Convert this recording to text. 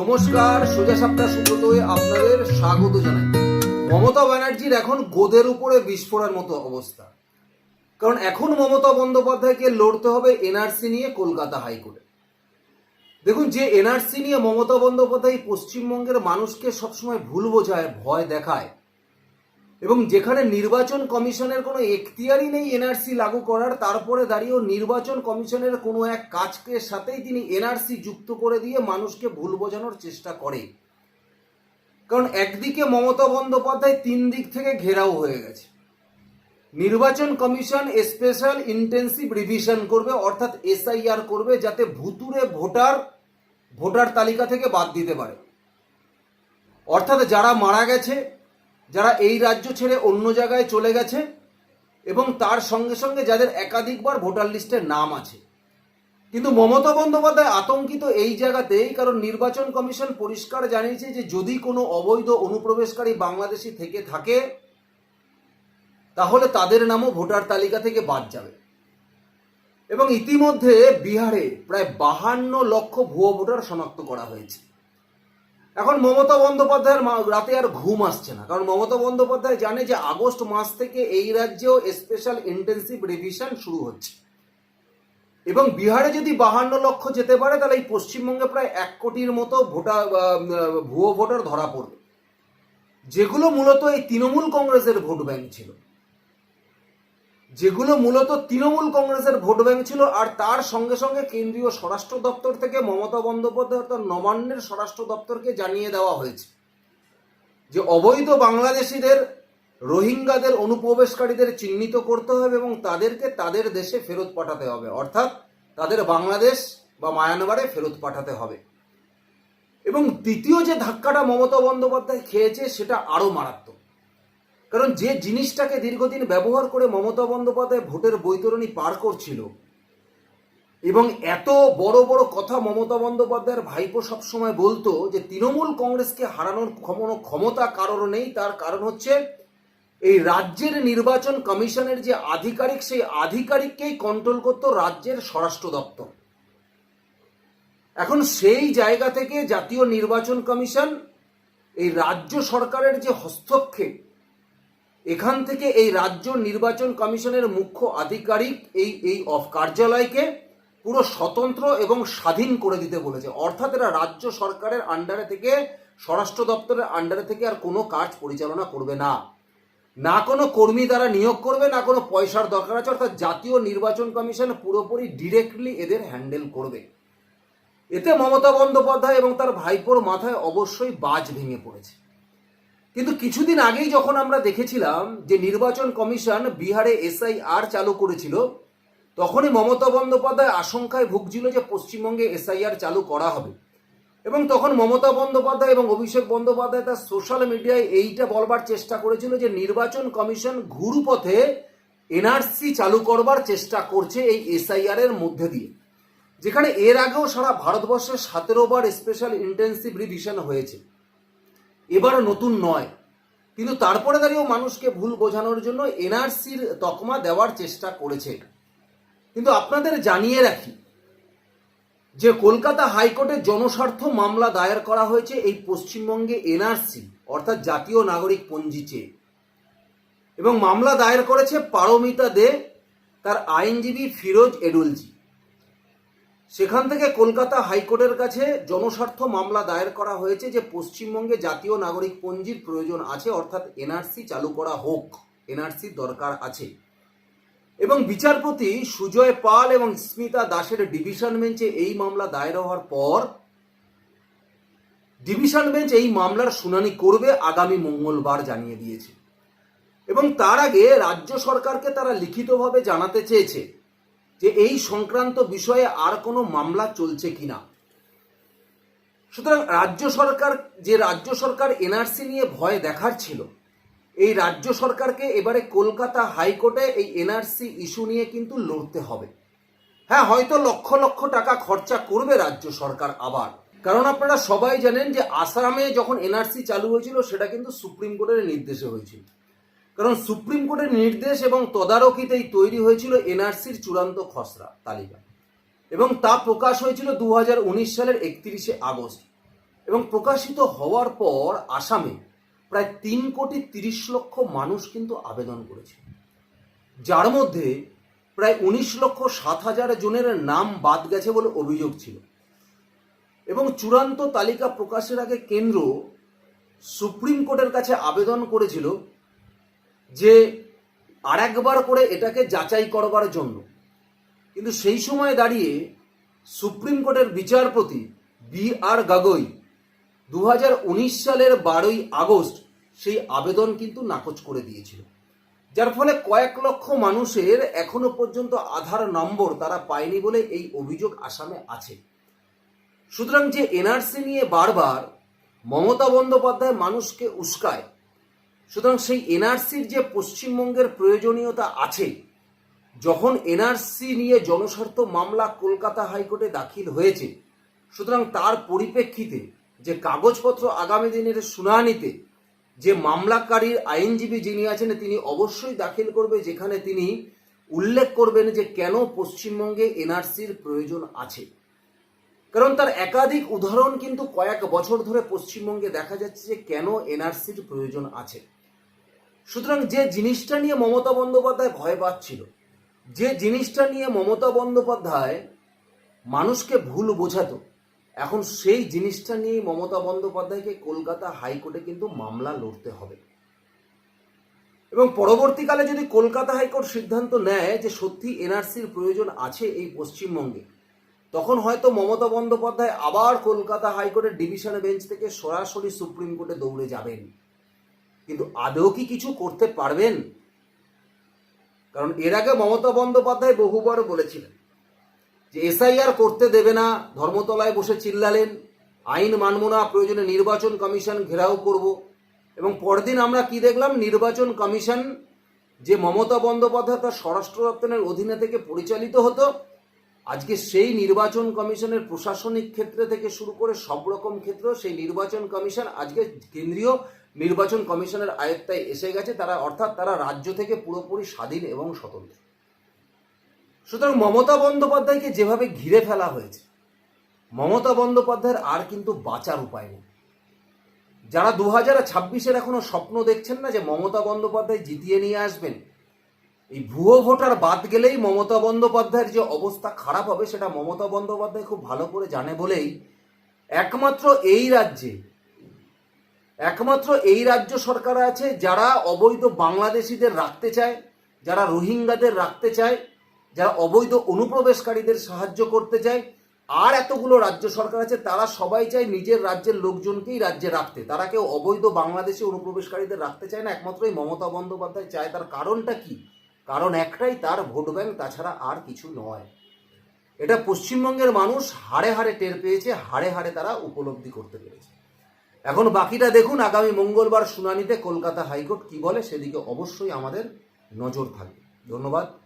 নমস্কার, সোজা সাপটা সুব্রতয়ে আপনাদের স্বাগত জানাই। মমতা ব্যানার্জির এখন গোদের উপরে বিস্ফোরণের মতো অবস্থা। কারণ এখন মমতা বন্দ্যোপাধ্যায়কে লড়তে হবে এনআরসি নিয়ে কলকাতা হাইকোর্টে। দেখুন, যে এনআরসি নিয়ে মমতা বন্দ্যোপাধ্যায় পশ্চিমবঙ্গের মানুষকে সবসময় ভুল বোঝায়, ভয় দেখায় এবং যেখানে নির্বাচন কমিশনের কোনো এখতিয়ারই নেই এনআরসি লাগু করার, তারপরে দাঁড়িয়েও নির্বাচন কমিশনের কোনো এক কাজকে সাথেই তিনি এনআরসি যুক্ত করে দিয়ে মানুষকে ভুল বোঝানোর চেষ্টা করে। কারণ একদিকে মমতা বন্দ্যোপাধ্যায় তিন দিক থেকে ঘেরাও হয়ে গেছে। নির্বাচন কমিশন স্পেশাল ইন্টেন্সিভ রিভিশন করবে, অর্থাৎ এসআইআর করবে, যাতে ভুতুরে ভোটার ভোটার তালিকা থেকে বাদ দিতে পারে। অর্থাৎ যারা মারা গেছে যারা এই রাজ্য ছেড়ে অন্য জায়গায় চলে গেছে এবং তার সঙ্গে সঙ্গে যাদের একাধিকবার ভোটার লিস্টে নাম আছে। কিন্তু মমতা বন্দ্যোপাধ্যায় আতঙ্কিত এই জায়গাতেই কারণ নির্বাচন কমিশন পরিষ্কার জানিয়েছে যে যদি কোনো অবৈধ অনুপ্রবেশকারী বাংলাদেশি থেকে থাকে, তাহলে তাদের নামও ভোটার তালিকা থেকে বাদ যাবে। এবং ইতিমধ্যে বিহারে প্রায় বাহান্ন লক্ষ ভুয়ো ভোটার শনাক্ত করা হয়েছে। এখন মমতা বন্দ্যোপাধ্যায়ের রাতে আর ঘুম আসছে না। কারণ মমতা বন্দ্যোপাধ্যায় জানে যে আগস্ট মাস থেকে এই রাজ্যেও স্পেশাল ইন্টেন্সিভ রিভিশন শুরু হচ্ছে। এবং বিহারে যদি বাহান্ন লক্ষ যেতে পারে, তাহলে এই পশ্চিমবঙ্গে প্রায় এক কোটির মতো ভোটার ভুয়ো ভোটার ধরা পড়বে। যেগুলো মূলত এই তৃণমূল কংগ্রেসের ভোট ব্যাংক ছিল। যেগুলো মূলত তৃণমূল কংগ্রেসের ভোট ব্যাংক ছিল, আর তার সঙ্গে সঙ্গে কেন্দ্রীয় স্বরাষ্ট্র দপ্তর থেকে মমতা বন্দ্যোপাধ্যায় অর্থাৎ নবান্নের স্বরাষ্ট্র দপ্তরকে জানিয়ে দেওয়া হয়েছে যে অবৈধ বাংলাদেশিদের, রোহিঙ্গাদের অনুপ্রবেশকারীদের চিহ্নিত করতে হবে এবং তাদেরকে তাদের দেশে ফেরত পাঠাতে হবে। অর্থাৎ তাদের বাংলাদেশ বা মায়ানমারে ফেরত পাঠাতে হবে। এবং দ্বিতীয় যে ধাক্কাটা মমতা বন্দ্যোপাধ্যায় খেয়েছে, সেটা আরও মারাত্মক। কারণ যে জিনিসটাকে দীর্ঘদিন ব্যবহার করে মমতা বন্দ্যোপাধ্যায় ভোটের বৈতরণী পার করছিল এবং এত বড় বড় কথা মমতা বন্দ্যোপাধ্যায়ের ভাইপো সবসময় বলতো যে তৃণমূল কংগ্রেসকে হারানোর কোনো ক্ষমতা কারোর নেই, তার কারণ হচ্ছে এই রাজ্যের নির্বাচন কমিশনের যে আধিকারিক, সেই আধিকারিককেই কন্ট্রোল করতো রাজ্যের স্বরাষ্ট্র দপ্তর। এখন সেই জায়গা থেকে জাতীয় নির্বাচন কমিশন এই রাজ্য সরকারের যে হস্তক্ষেপ এখান থেকে এই রাজ্য নির্বাচন কমিশনের মুখ্য আধিকারিক এই এই অফ কার্যালয়কে পুরো স্বতন্ত্র এবং স্বাধীন করে দিতে বলেছে। অর্থাৎ এরা রাজ্য সরকারের আন্ডারে থেকে, স্বরাষ্ট্র দপ্তরের আন্ডারে থেকে আর কোনো কাজ পরিচালনা করবে না। না কোনো কর্মী দ্বারা নিয়োগ করবে, না কোনো পয়সার দরকার আছে, অর্থাৎ জাতীয় নির্বাচন কমিশন পুরোপুরি ডিরেক্টলি এদের হ্যান্ডেল করবে। এতে মমতা বন্দ্যোপাধ্যায় এবং তার ভাইপোর মাথায় অবশ্যই বাজ ভেঙে পড়েছে। কিন্তু কিছুদিন আগেই যখন আমরা দেখেছিলাম যে নির্বাচন কমিশন বিহারে এসআইআর চালু করেছিল, তখনই মমতা বন্দ্যোপাধ্যায় আশঙ্কায় ভুগছিল যে পশ্চিমবঙ্গে এসআইআর চালু করা হবে। এবং তখন মমতা বন্দ্যোপাধ্যায় এবং অভিষেক বন্দ্যোপাধ্যায় তার সোশ্যাল মিডিয়ায় এইটা বলবার চেষ্টা করেছিল যে নির্বাচন কমিশন ঘুরু পথে এনআরসি চালু করবার চেষ্টা করছে এই এসআইআর এর মধ্যে দিয়ে। যেখানে এর আগেও সারা ভারতবর্ষে সতেরো বার স্পেশাল ইন্টেন্সিভ রিভিশন হয়েছে। এবারও নতুন নয়। কিন্তু তারপরে দাঁড়িয়েও মানুষকে ভুল বোঝানোর জন্য এনআরসির তকমা দেওয়ার চেষ্টা করেছে। কিন্তু আপনাদের জানিয়ে রাখি যে কলকাতা হাইকোর্টে জনস্বার্থ মামলা দায়ের করা হয়েছে এই পশ্চিমবঙ্গে এনআরসি, অর্থাৎ জাতীয় নাগরিক পঞ্জি চেয়ে। এবং মামলা দায়ের করেছে পারমিতা দে, তার আইনজীবী ফিরোজ এডুলজি। সেখান থেকে কলকাতা হাইকোর্টের কাছে জনস্বার্থ মামলা দায়ের করা হয়েছে যে পশ্চিমবঙ্গে জাতীয় নাগরিক পঞ্জির প্রয়োজন আছে, অর্থাৎ এনআরসি চালু করা হোক এনআরসি দরকার আছে। এবং বিচারপতি সুজয় পাল এবং স্মিতা দাসের ডিভিশন বেঞ্চে এই মামলা দায়ের হওয়ার পর ডিভিশন বেঞ্চ এই মামলার শুনানি করবে আগামী মঙ্গলবার জানিয়ে দিয়েছে। এবং তার আগে রাজ্য সরকারকে তারা লিখিতভাবে জানাতে চেয়েছে যে এই সংক্রান্ত বিষয়ে আর কোনো মামলা চলছে কিনা। সুতরাং রাজ্য সরকার, যে রাজ্য সরকার এনআরসি নিয়ে ভয় দেখার ছিল, এই রাজ্য সরকারকে এবারে কলকাতা হাইকোর্টে এই এনআরসি ইস্যু নিয়ে কিন্তু লড়তে হবে। হ্যাঁ হয়তো লক্ষ লক্ষ টাকা খরচা করবে রাজ্য সরকার আবার। কারণ আপনারা সবাই জানেন যে আসামে যখন এনআরসি চালু হয়েছিল, সেটা কিন্তু সুপ্রিম কোর্টের নির্দেশে হয়েছিল। কারণ সুপ্রিম কোর্টের নির্দেশ এবং তদারকিতেই তৈরি হয়েছিল এনআরসির চূড়ান্ত খসড়া, তালিকা। এবং তা প্রকাশ হয়েছিল দু হাজার উনিশ সালের একত্রিশে আগস্ট। এবং প্রকাশিত হওয়ার পর আসামে প্রায় তিন কোটি তিরিশ লক্ষ মানুষ কিন্তু আবেদন করেছে। যার মধ্যে প্রায় উনিশ লক্ষ সাত হাজার জনের নাম বাদ গেছে বলে অভিযোগ ছিল। এবং চূড়ান্ত তালিকা প্রকাশের আগে কেন্দ্র সুপ্রিম কোর্টের কাছে আবেদন করেছিল যে আরেকবার করে এটাকে যাচাই করবার জন্য। কিন্তু সেই সময় দাঁড়িয়ে সুপ্রিম কোর্টের বিচারপতি বি আর গাগৈ দু হাজার উনিশ সালের বারোই আগস্ট সেই আবেদন কিন্তু নাকচ করে দিয়েছিল। যার ফলে কয়েক লক্ষ মানুষের এখনও পর্যন্ত আধার নম্বর তারা পায়নি বলে এই অভিযোগ আসামে আছে। সুতরাং যে এনআরসি নিয়ে বারবার মমতা বন্দ্যোপাধ্যায় মানুষকে উস্কায় সুতরাং সেই এনআরসির যে পশ্চিমবঙ্গের প্রয়োজনীয়তা আছে, যখন এনআরসি নিয়ে জনস্বার্থ মামলা কলকাতা হাইকোর্টে দাখিল হয়েছে, সুতরাং তার পরিপ্রেক্ষিতে যে কাগজপত্র আগামী দিনের শুনানিতে যে মামলাকারীর আইনজীবী যিনি আছেন, তিনি অবশ্যই দাখিল করবে, যেখানে তিনি উল্লেখ করবেন যে কেন পশ্চিমবঙ্গে এনআরসির প্রয়োজন আছে। কারণ তার একাধিক উদাহরণ কিন্তু কয়েক বছর ধরে পশ্চিমবঙ্গে দেখা যাচ্ছে যে কেন এনআরসির প্রয়োজন আছে। সুতরাং যে জিনিসটা নিয়ে মমতা বন্দ্যোপাধ্যায় ভয় পাচ্ছিল, যে জিনিসটা নিয়ে মমতা বন্দ্যোপাধ্যায় মানুষকে ভুল বোঝাতো, এখন সেই জিনিসটা নিয়ে মমতা বন্দ্যোপাধ্যায়কে কলকাতা হাইকোর্টে কিন্তু মামলা লড়তে হবে। এবং পরবর্তীকালে যদি কলকাতা হাইকোর্ট সিদ্ধান্ত নেয় যে সত্যি এনআরসির প্রয়োজন আছে এই পশ্চিমবঙ্গে তখন হয়তো মমতা বন্দ্যোপাধ্যায় আবার কলকাতা হাইকোর্টের ডিভিশন বেঞ্চ থেকে সরাসরি সুপ্রিম কোর্টে দৌড়ে যাবেন। কিন্তু আদৌ কি কিছু করতে পারবেন? কারণ এর আগে মমতা বন্দ্যোপাধ্যায় বহুবার বলেছিলেন যে এসআইআর করতে দেবে না, ধর্মতলায় বসে চিল্লালেন, আইন মানব না, প্রয়োজনে নির্বাচন কমিশন ঘেরাও করব। এবং পরদিন আমরা কি দেখলাম? নির্বাচন কমিশন যে মমতা বন্দ্যোপাধ্যায় তার স্বরাষ্ট্র দপ্তরের অধীনে থেকে পরিচালিত হতো আজকে সেই নির্বাচন কমিশনের প্রশাসনিক ক্ষেত্রে থেকে শুরু করে সব রকম ক্ষেত্র সেই নির্বাচন কমিশন আজকে কেন্দ্রীয় নির্বাচন কমিশনের আয়ত্তায় এসে গেছে। তারা অর্থাৎ তারা রাজ্য থেকে পুরোপুরি স্বাধীন এবং স্বতন্ত্র। সুতরাং মমতা বন্দ্যোপাধ্যায়কে যেভাবে ঘিরে ফেলা হয়েছে, মমতা বন্দ্যোপাধ্যায়ের আর কিন্তু বাঁচার উপায় নেই। যারা দু হাজার ছাব্বিশের এখনও স্বপ্ন দেখছেন না যে মমতা বন্দ্যোপাধ্যায় জিতিয়ে নিয়ে আসবেন এই ভুয়ো ভোটার বাদ গেলেই মমতা বন্দ্যোপাধ্যায়ের যে অবস্থা খারাপ হবে, সেটা মমতা বন্দ্যোপাধ্যায় খুব ভালো করে জানে বলেই একমাত্র এই রাজ্যে, একমাত্র এই রাজ্য সরকার আছে যারা অবৈধ বাংলাদেশিদের রাখতে চায়, যারা রোহিঙ্গাদের রাখতে চায়, যারা অবৈধ অনুপ্রবেশকারীদের সাহায্য করতে চায়, আর এতগুলো রাজ্য সরকার আছে, তারা সবাই চায় নিজের রাজ্যের লোকজনকেই রাজ্যে রাখতে। তারা কেউ অবৈধ বাংলাদেশি অনুপ্রবেশকারীদের রাখতে চায় না একমাত্রই মমতা বন্দ্যোপাধ্যায় চায়। তার কারণটা কি? কারণ একটাই তার ভোট ব্যাংক, তাছাড়া আর কিছু নয়। এটা পশ্চিমবঙ্গের মানুষ হাড়ে হাড়ে টের পেয়েছে, হাড়ে হাড়ে তারা উপলব্ধি করতে পেরেছে। এখন বাকিটা দেখুন, আগামী মঙ্গলবার শুনানিতে কলকাতা হাইকোর্ট কি বলে, সেদিকে অবশ্যই আমাদের নজর থাকবে। ধন্যবাদ।